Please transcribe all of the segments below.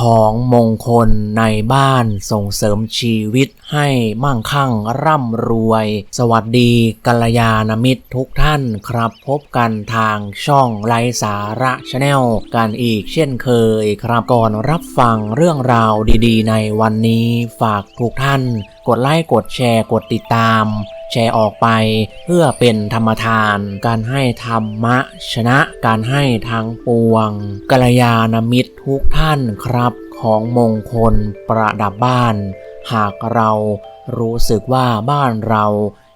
ของมงคลในบ้านส่งเสริมชีวิตให้มั่งคั่งร่ำรวย สวัสดีกัลยาณมิตรทุกท่านครับ พบกันทางช่องไลสาระชาแนลกันอีกเช่นเคยครับก่อนรับฟังเรื่องราวดีๆ ในวันนี้ฝากทุกท่าน กดไลค์กดแชร์กดติดตาม แชร์ออกไป เพื่อเป็นธรรมทาน การให้ธรรมะ ชนะการให้ทางปวงกัลยาณมิตรทุกท่านครับ ของมงคลประดับบ้าน หากเรารู้สึกว่าบ้านเรา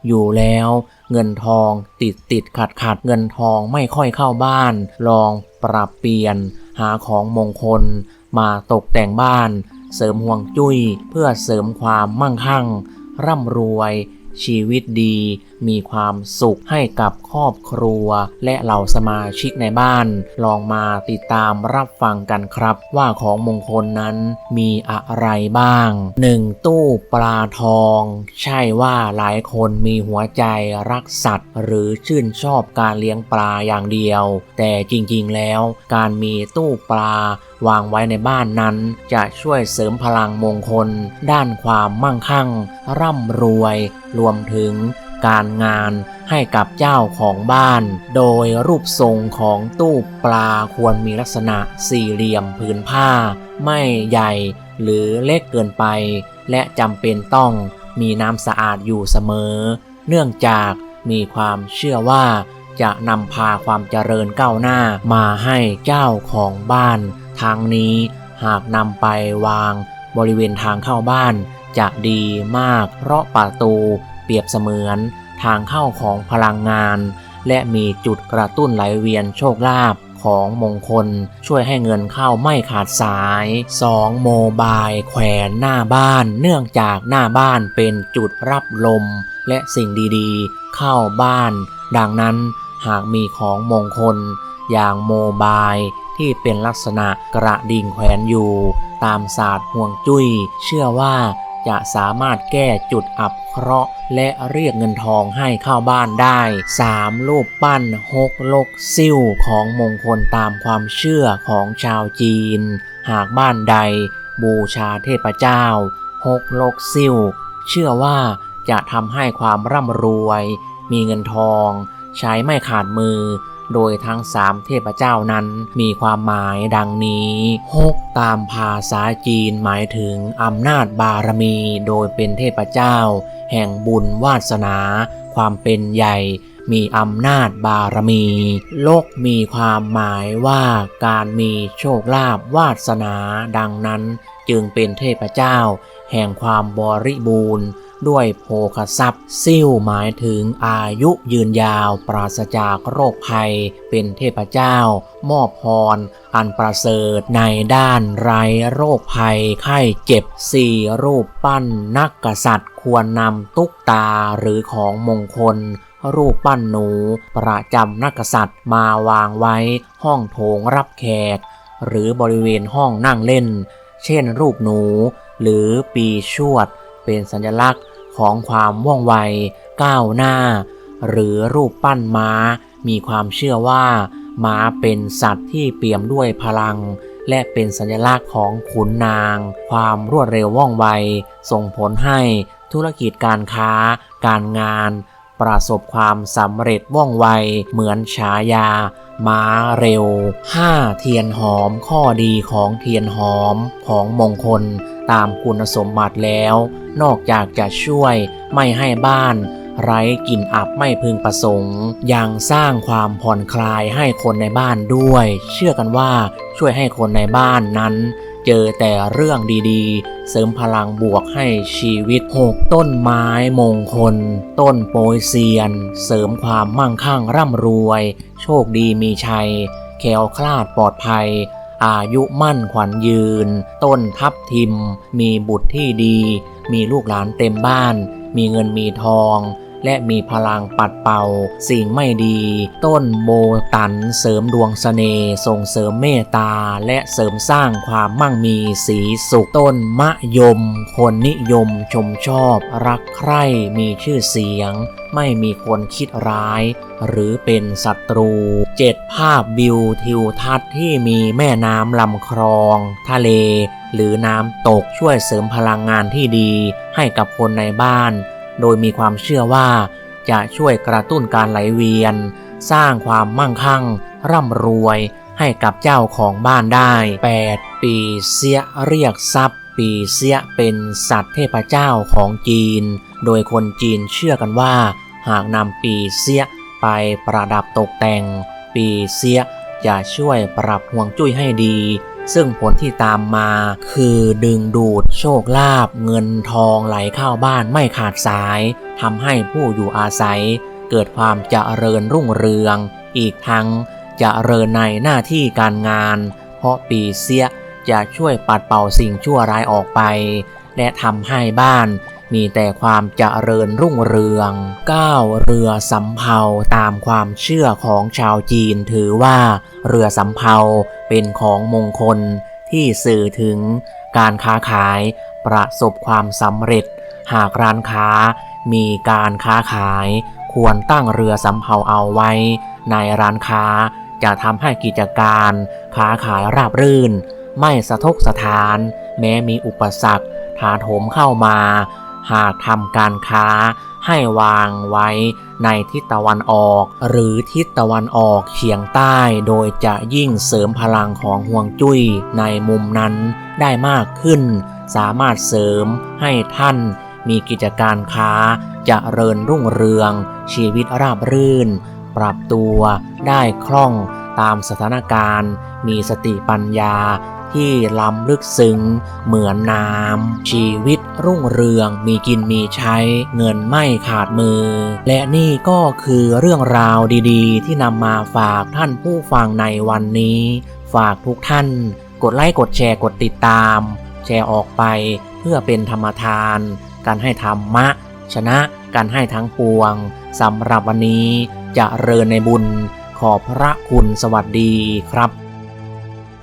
อยู่แล้วเงินทองติดติดขัดขัดเงินทองไม่ค่อยเข้าบ้าน ลองปรับเปลี่ยน หาของมงคล มาตกแต่งบ้าน เสริมห่วงจุ้ยเพื่อเสริมความมั่งคั่ง ร่ำรวย ชีวิตดี มีความสุขให้กับครอบครัว และเหล่าสมาชิกในบ้าน ลองมาติดตามรับฟังกันครับ ว่าของมงคลนั้นมีอะไรบ้าง 1. ตู้ปลาทอง ใช่ว่าหลายคนมีหัวใจรักสัตว์ หรือชื่นชอบการเลี้ยงปลาอย่างเดียว แต่จริงๆแล้วการมีตู้ปลา วางไว้ในบ้านนั้น จะช่วยเสริมพลังมงคล ด้านความมั่งคั่ง ร่ำรวย รวมถึงการงานให้กับเจ้าของบ้าน โดยรูปทรงของตู้ปลาควรมีลักษณะสี่เหลี่ยมผืนผ้า ไม่ใหญ่หรือเล็กเกินไป และจำเป็นต้องมีน้ำสะอาดอยู่เสมอ เนื่องจากมีความเชื่อว่าจะนำพาความเจริญก้าวหน้ามาให้เจ้าของบ้าน ทางนี้หากนำไปวางบริเวณทางเข้าบ้านจะดีมากเพราะประตูเปรียบเสมือนทางเข้าของพลังงาน และมีจุดกระตุ้นไหลเวียนโชคลาภของมงคลช่วยให้เงินเข้าไม่ขาดสาย 2. โมบายแขวนหน้าบ้าน เนื่องจากหน้าบ้านเป็นจุดรับลม และสิ่งดีๆ เข้าบ้าน ดังนั้นหากมีของมงคล อย่างโมบาย ที่เป็นลักษณะกระดิ่งแขวนอยู่ ตามศาสตร์ห่วงจุ้ย เชื่อว่าจะสามารถแก้จุดอับเคราะห์ และเรียกเงินทองให้เข้าบ้านได้ 3. รูปปั้นฮกลกซิ่วของมงคลตามความเชื่อของชาวจีน หากบ้านใด บูชาเทพเจ้าฮกลกซิ่วเชื่อว่าจะทำให้ความร่ำรวย มีเงินทอง ใช้ไม่ขาดมือ โดยทั้งสามเทพเจ้านั้นมีความหมายดังนี้ฮกตามภาษาจีนหมายถึงอำนาจบารมีโดยเป็นเทพเจ้า แห่งบุญวาสนา ความเป็นใหญ่มีอำนาจบารมี โลกมีความหมายว่าการมีโชคลาภวาสนาดังนั้น จึงเป็นเทพเจ้า แห่งความบริบูรณ์ ด้วยโภคทรัพย์ซิ่วหมายถึงอายุยืนยาว ปราศจากโรคภัย เป็นเทพเจ้า มอบพร อันประเสริฐในด้านไรโรคภัย ไข้เจ็บสี่รูปปั้นนักกษัตริย์ควรนำตุ๊กตาหรือของมงคลรูปปั้นหนู ประจำนักกษัตริย์มาวางไว้ห้องโถงรับแขก หรือบริเวณห้องนั่งเล่น เช่นรูปหนู หรือปีชวด เป็นสัญลักษณ์ ของความว่องไวก้าวหน้า หรือรูปปั้นม้า มีความเชื่อว่า ม้าเป็นสัตว์ที่เปี่ยมด้วยพลัง และเป็นสัญลักษณ์ของขุนนาง ความรวดเร็วว่องไว ส่งผลให้ธุรกิจการค้า การงาน ประสบความสำเร็จว่องไว เหมือนฉายา ม้าเร็ว 5. เทียนหอมข้อดีของเทียนหอมของมงคลตามคุณสมบัติแล้ว นอกจากจะช่วยไม่ให้บ้าน ไร้กลิ่นอับไม่พึงประสงค์ ยังสร้างความผ่อนคลายให้คนในบ้านด้วย เชื่อกันว่าช่วยให้คนในบ้านนั้น เจอแต่เรื่องดีๆ เสริมพลังบวกให้ชีวิต 6 ต้นไม้มงคล ต้นโปยเซียน เสริมความมั่งคั่งร่ำรวย โชคดีมีชัย แคล้วคลาดปลอดภัย อายุมั่นขวัญยืน ต้นทับทิม มีบุตรที่ดี มีลูกหลานเต็มบ้าน มีเงินมีทอง และมีพลังปัดเป่า สิ่งไม่ดี ต้นโบตันเสริมดวงสเสน่ห์ส่งเสริมเมตตา และเสริมสร้างความมั่งมีสีสุขต้นมะยม คนนิยมชมชอบ รักใคร่มีชื่อเสียง ไม่มีคนคิดร้าย หรือเป็นศัตรูเจ็ดภาพวิวทิวทัศน์ที่มีแม่น้ำลำคลอง ทะเล หรือน้ำตกช่วยเสริมพลังงานที่ดีให้กับคนในบ้าน โดยมีความเชื่อว่าจะช่วยกระตุ้นการไหลเวียน สร้างความมั่งคั่ง ร่ำรวยให้กับเจ้าของบ้านได้ 8. ปีเสียเรียกทรัพย์ ปีเสียเป็นสัตว์เทพเจ้าของจีน โดยคนจีนเชื่อกันว่า หากนำปีเสียไปประดับตกแต่ง ปีเสียจะช่วยปรับห่วงจุ้ยให้ดี ซึ่งผลที่ตามมาคือดึงดูดโชคลาภเงินทองไหลเข้าบ้านไม่ขาดสายทำให้ผู้อยู่อาศัย เกิดความเจริญรุ่งเรือง อีกทั้งเจริญในหน้าที่การงาน เพราะปีเสียจะช่วยปัดเป่าสิ่งชั่วร้ายออกไป และทำให้บ้าน มีแต่ความเจริญรุ่งเรือง 9. เรือสำเภาตามความเชื่อของชาวจีนถือว่าเรือสำเภาเป็นของมงคลที่สื่อถึงการค้าขายประสบความสำเร็จ หากร้านค้ามีการค้าขาย ควรตั้งเรือสำเภาเอาไว้ ในร้านค้าจะทำให้กิจการค้าขายราบรื่น ไม่สะทกสะทาน แม้มีอุปสรรคถาโถมเข้ามา หากทำการค้าให้วางไว้ในทิศตะวันออก หรือทิศตะวันออกเฉียงใต้ โดยจะยิ่งเสริมพลังของห่วงจุ้ยในมุมนั้นได้มากขึ้น สามารถเสริมให้ท่านมีกิจการค้าจะเริญรุ่งเรือง ชีวิตราบรื่น ปรับตัวได้คล่องตามสถานการณ์ มีสติปัญญา ที่ล้ำลึกซึ้งเหมือนน้ำชีวิตรุ่งเรืองมีกินมีใช้เงินไม่ขาดมือ และนี่ก็คือเรื่องราวดีๆ ที่นำมาฝากท่านผู้ฟังในวันนี้ ฝากทุกท่าน กดไลค์กดแชร์กดติดตาม แชร์ออกไปเพื่อเป็นธรรมทาน การให้ธรรมะ ชนะการให้ทั้งปวงสำหรับวันนี้จะเริญในบุญขอบพระคุณสวัสดีครับ